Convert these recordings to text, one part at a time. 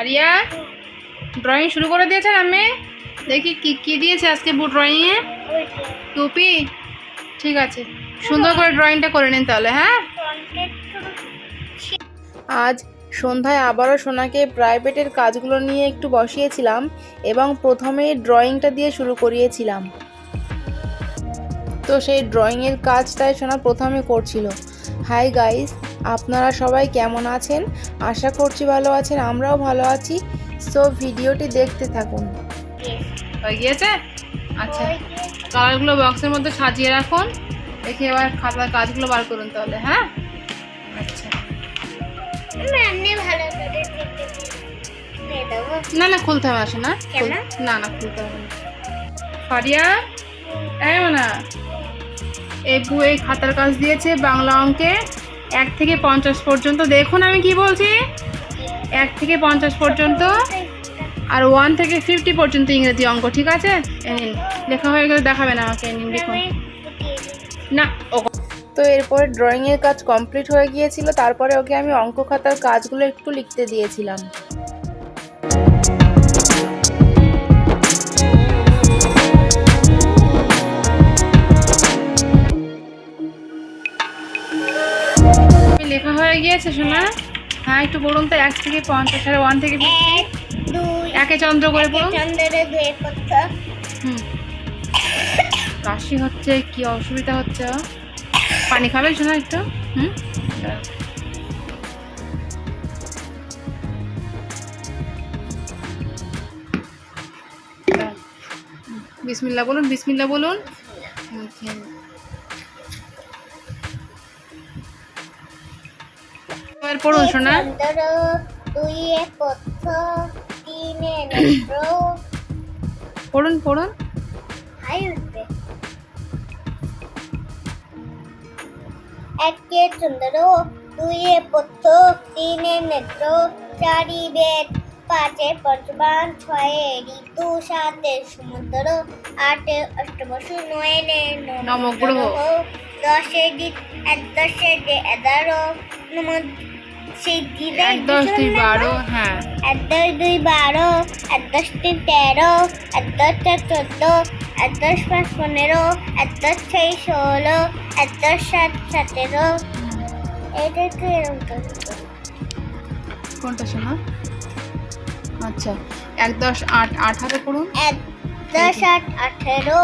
Area drawing শুরু করে দিয়েছেন আমি দেখি কি কি দিয়েছে আজকে বু ড্রয়িংয়ে টুপি। ঠিক আছে, সুন্দর করে ড্রয়িংটা করে নিন তাহলে হ্যাঁ? আজ সন্ধ্যায় আবারও সোনাকে প্রাইভেটের কাজগুলো নিয়ে একটু বসিয়েছিলাম এবং প্রথমে ড্রয়িংটা দিয়ে শুরু করিয়েছিলাম। তো সেই ড্রয়িংয়ের কাজটাই সোনা প্রথমে করছিল। হাই গাইস আপনারা সবাই কেমন আছেন? আশা করছি ভালো আছেন আমরাও ভালো আছি। সো ভিডিওটি দেখতে থাকুন। হয়ে গিয়েছে? আচ্ছা কালারগুলো বক্সের মধ্যে সাজিয়ে রাখুন। দেখি এবার খাতার কাজগুলো বার করুন তাহলে হ্যাঁ? আচ্ছা। না না খুলতে হবে আসে না? না না খুলতে হবে না। ফারিয়া? এই না এই খাতার কাজ দিয়েছে বাংলা অঙ্কে। এক থেকে পঞ্চাশ পর্যন্ত। দেখুন আমি কি বলছি? এক থেকে পঞ্চাশ পর্যন্ত আর ওয়ান থেকে ফিফটি পর্যন্ত ইংরেজি অঙ্ক, ঠিক আছে? নিন, লেখা হয়ে গেলে দেখাবেন আমাকে নিন, দেখুন। না, ও তো এরপরে ড্রয়িংয়ের কাজ কমপ্লিট হয়ে গিয়েছিল, তারপরে ওকে আমি অঙ্ক খাতার কাজগুলো একটু লিখতে দিয়েছিলাম। গিয়েছে শোনা হ্যাঁ একটু বলুন তো এক থেকে পঞ্চাশ আর ওয়ান থেকে এক একে চন্দ্র করে বলুন। হুম। কাশি হচ্ছে কি অসুবিধা হচ্ছে? পানি খাবে শোনা একটু? হুম? বিসমিল্লা বলুন বিসমিল্লা বলুন। এবার পড়ুন শোনা পড়ুন পড়ুন। একে চন্দ্র দুইয়ে পথ তিনে নেত্র চারি বেদ পাঁচে পঞ্চবান ছয়ে ঋতু সাতে সমুদ্র আটে অষ্টবসু নয়ে নবগ্রহ। দশে দিক এক দশে এগারো নম সিদ্ধি এক দশ দুই বারো হ্যাঁ। এক দশ দুই বারো এক দশ তিন তেরো এক দশ চার চোদ্দ এক দশ পাঁচ পনেরো এক দশ ছয় ষোলো এক দশ সাত সতেরো। এটা একটু এরকম কোনটা শোনা? আচ্ছা এক দশ আট আঠারো পড়ুন। এক দশ আট আঠেরো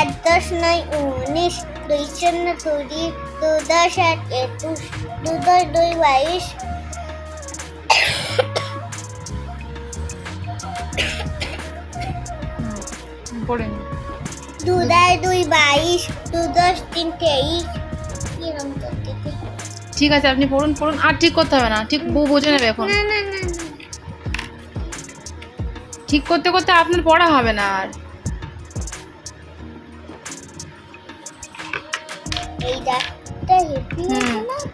এক দশ নয় উনিশ দুই শূন্য কুড়ি দু দশ এক একুশ দু দশ দুই বাইশ নিন দুই বাইশ দু দশ তিন তেইশ। ঠিক আছে আপনি পড়ুন পড়ুন। আর ঠিক করতে হবে না ঠিক বউ বুঝে নেবে এখন। না না না না। ঠিক করতে করতে আপনার পড়া হবে না আর।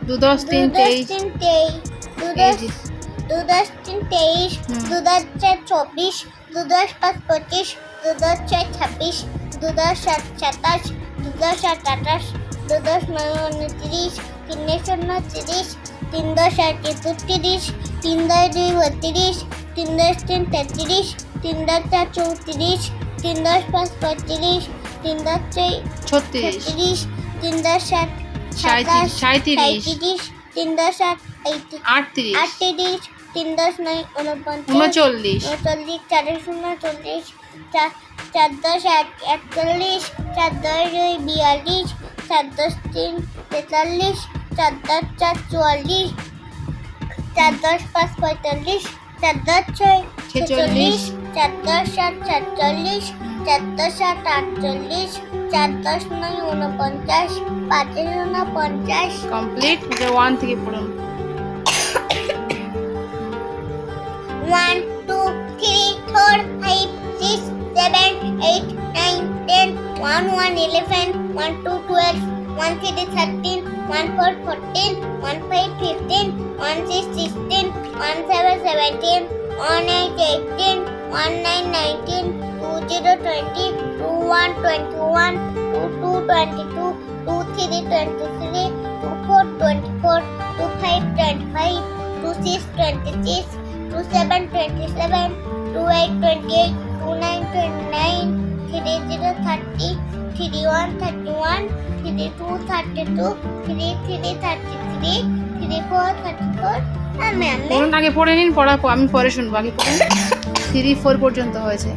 দু দশ তিন তেইশ। দু দশ তিন তেইশ দু দশ চার চব্বিশ দু দশ পাঁচ পঁচিশ দু দশ ছয় ছাব্বিশ দু দশ সাত সাতাশ দু দশ আট আঠাশ দু দশ নয় উনত্রিশ তিন শূন্য তিরিশ তিন দশ আট একত্রিশ তিন দশ দুই বত্রিশ তিন দশ তিন তেত্রিশ তিন দশ চার চৌত্রিশ তিন দশ পাঁচ পঁয়ত্রিশ তিন দশ ছয় ছত্রিশ। তিন দশ সাত সাঁইত্রিশ সাঁইত্রিশ। তিন দশ আট আটত্রিশ। আটত্রিশ তিন দশ নয় উনপঞ্চাশ উনচল্লিশ উনচল্লিশ চার শূন্য চল্লিশ চার চার দশ এক একচল্লিশ চার দশ দুই বিয়াল্লিশ চার দশ তিন তেতাল্লিশ চার দশ চার চুয়াল্লিশ চার দশ পাঁচ পঁয়তাল্লিশ চার দশ ছয় ছেচল্লিশ। ছেচল্লিশ চার দশ সাত সাতচল্লিশ চার দশ সাত আটচল্লিশ চার দশ নয় উনপঞ্চাশ পাঁচের উনপঞ্চাশ কমপ্লিট ওয়ান থেকে পড়ুন One, two, three, four, five, six, seven, eight, nine, ten. One, one, eleven. One, two, twelve. One, three, thirteen. One, four, fourteen. One, five, fifteen. One, six, sixteen. One, seven, seventeen. One, eight, eighteen. One, nine, nineteen. Two, zero, twenty. Two, one, twenty-one. Two, two, twenty-two. Two, three, twenty-three. Two, four, twenty-four. Two, five, twenty-five. Two, six, twenty-six. Two seven twenty seven, two eight twenty eight, two nine twenty nine, three zero thirty, three one thirty one, three two thirty two, three three thirty three, three four thirty four. আমি আমি আগে পড়ে নিন পড়া আমি পরে শুনব আগে পড়ুন থ্রি ফোর পর্যন্ত হয়েছে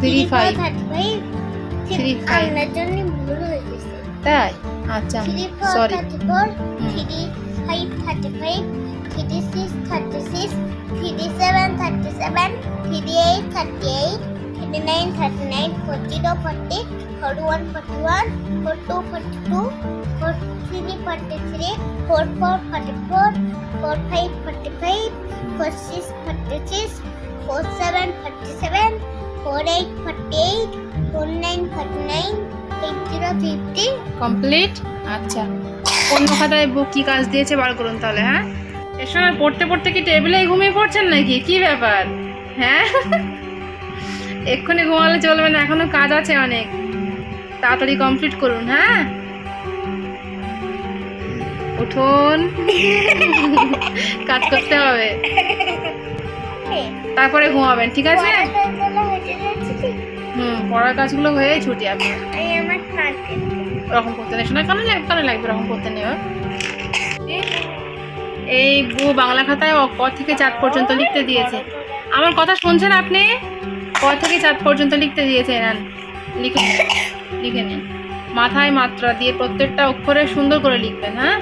থ্রি ফাইভ থার্টি ফাইভ হয়ে তাই আচ্ছা sorry thirty four. Three five thirty five three six thirty six three seven thirty seven three eight thirty eight three nine thirty nine four zero forty four one forty one four two forty two four three forty three four four forty four four five forty five four six six four seven forty seven four eight forty eight four nine forty nine eight fifty complete আচ্ছা অন্য খাতায় কি কাজ দিয়েছে বার করুন তাহলে হ্যাঁ এর সময় পড়তে পড়তে কি টেবিলে ঘুমিয়ে পড়ছেন নাকি? কি ব্যাপার? হ্যাঁ? এক্ষুনি ঘুমালে চলবে না এখনও কাজ আছে অনেক। তাড়াতাড়ি কমপ্লিট করুন হ্যাঁ? উঠুন। কাজ করতে হবে। তারপরে ঘুমাবেন ঠিক আছে? হুম পড়ার কাজগুলো হয়ে ছুটি আপনার। ওরকম করতে নেই। শোনা কেন লাগবে কেন লাগবে ওরকম করতে নেই? এই বউ বাংলা খাতায় ক থেকে চাঁদ পর্যন্ত লিখতে দিয়েছে। আমার কথা শুনছেন আপনি? ক থেকে চাঁদ পর্যন্ত লিখতে দিয়েছে এনান লিখে। লিখে নিন। মাথায় মাত্রা দিয়ে প্রত্যেকটা অক্ষরে সুন্দর করে লিখবেন হ্যাঁ?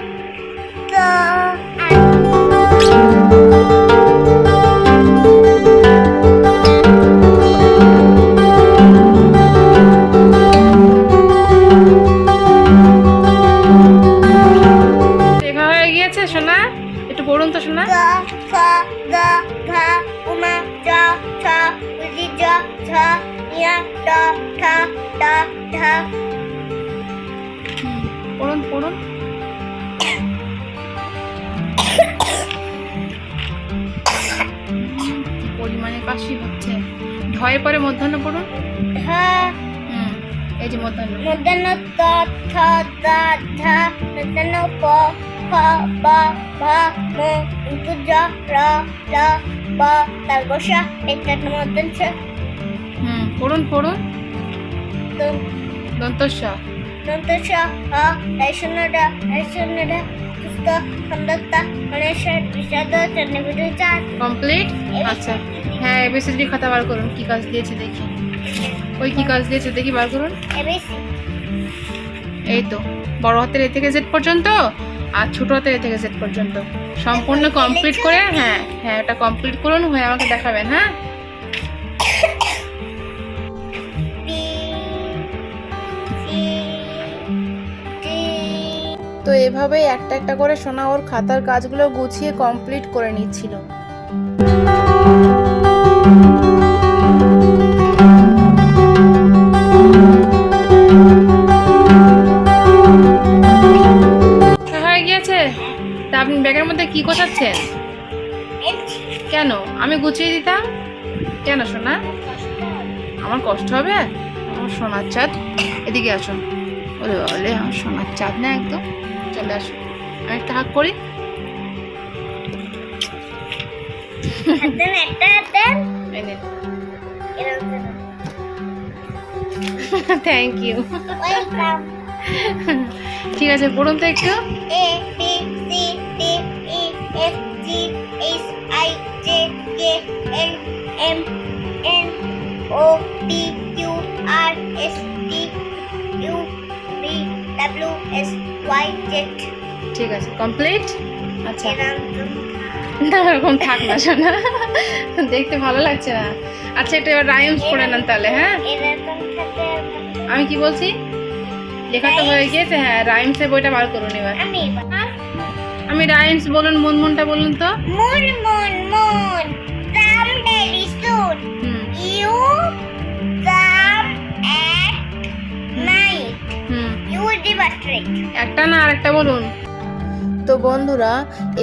ঢয়ের পরে মধ্যাহ্ন পড়ুন? হুম এই যে মধ্যাহ্ন। মধ্যাহ্ন ত থ দ ধ মধ্যাহ্ন প ফ ব ভ ম কিন্তু জ র ল ব তালবসা এটা মধ্যাহ্ন হুম পড়ুন পড়ুন। দন্তস্ব দন্ত স হ দর্শনড দর্শনড পুস্ত খন্দত্ত গণেশ বিষাদ চন্দ্রবিদু চার কমপ্লিট আচ্ছা। হ্যাঁ এবিসিডি খাতা বার করুন কি কাজ দিয়েছে দেখি। ওই কি কাজ দিয়েছে দেখি বার করুন। এবিসি এই তো বড় হাতের এ থেকে জেড পর্যন্ত আর ছোট হাতের এ থেকে জেড পর্যন্ত। সম্পূর্ণ কমপ্লিট করে হ্যাঁ হ্যাঁ এটা কমপ্লিট করুন হয়ে আমাকে দেখাবেন হ্যাঁ? তো এভাবেই একটা একটা করে সোনা ওর খাতার কাজগুলো গুছিয়ে কমপ্লিট করে নিচ্ছিল। আপনি ব্যাগের মধ্যে কি গোছাচ্ছেন? কেন? আমি গুছিয়ে দিতাম? কেন সোনা? আমার কষ্ট হবে? আমার সোনার চাঁদ? এদিকে আসুন। ওরে বলে আমার সোনার চাঁদ না একদম। চলে আসুন আমি একটা হাক করি থ্যাংক ইউ ঠিক আছে পড়ুন তো একটু। E F G H I J K L M N O P Q R S T U V W X Y Z ঠিক আছে কমপ্লিট আচ্ছা। এরকম থাক না শোনা। দেখতে ভালো লাগছে না। আচ্ছা একটু এবার রাইমস পড়ে নেন তাহলে হ্যাঁ? আমি কি বলছি? লেখা তো হয়ে গিয়েছে হ্যাঁ রাইমসের বইটা বার করুন এবার। আমি হ্যাঁ? রাইমস বলুন মন মনটা বলুন তো। Moon moon moon come very soon একটা না আরেকটা বলুন। তো বন্ধুরা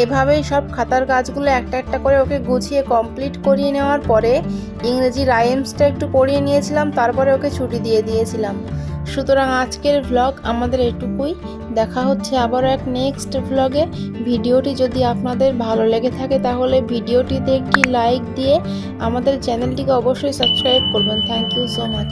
এভাবেই সব খাতার কাজগুলো একটা একটা করে ওকে গুছিয়ে কমপ্লিট করিয়ে নেওয়ার পরে ইংরেজি রাইমসটা একটু পড়িয়ে নিয়েছিলাম তারপরে ওকে ছুটি দিয়ে দিয়েছিলাম। সুতরাং আজকের ভ্লগ আমাদের এটুকুই। দেখা হচ্ছে আবারও এক নেক্সট ভ্লগে ভিডিওটি যদি আপনাদের ভালো লেগে থাকে তাহলে ভিডিওটিতে একটি লাইক দিয়ে আমাদের চ্যানেলটিকে অবশ্যই সাবস্ক্রাইব করবেন। Thank you so much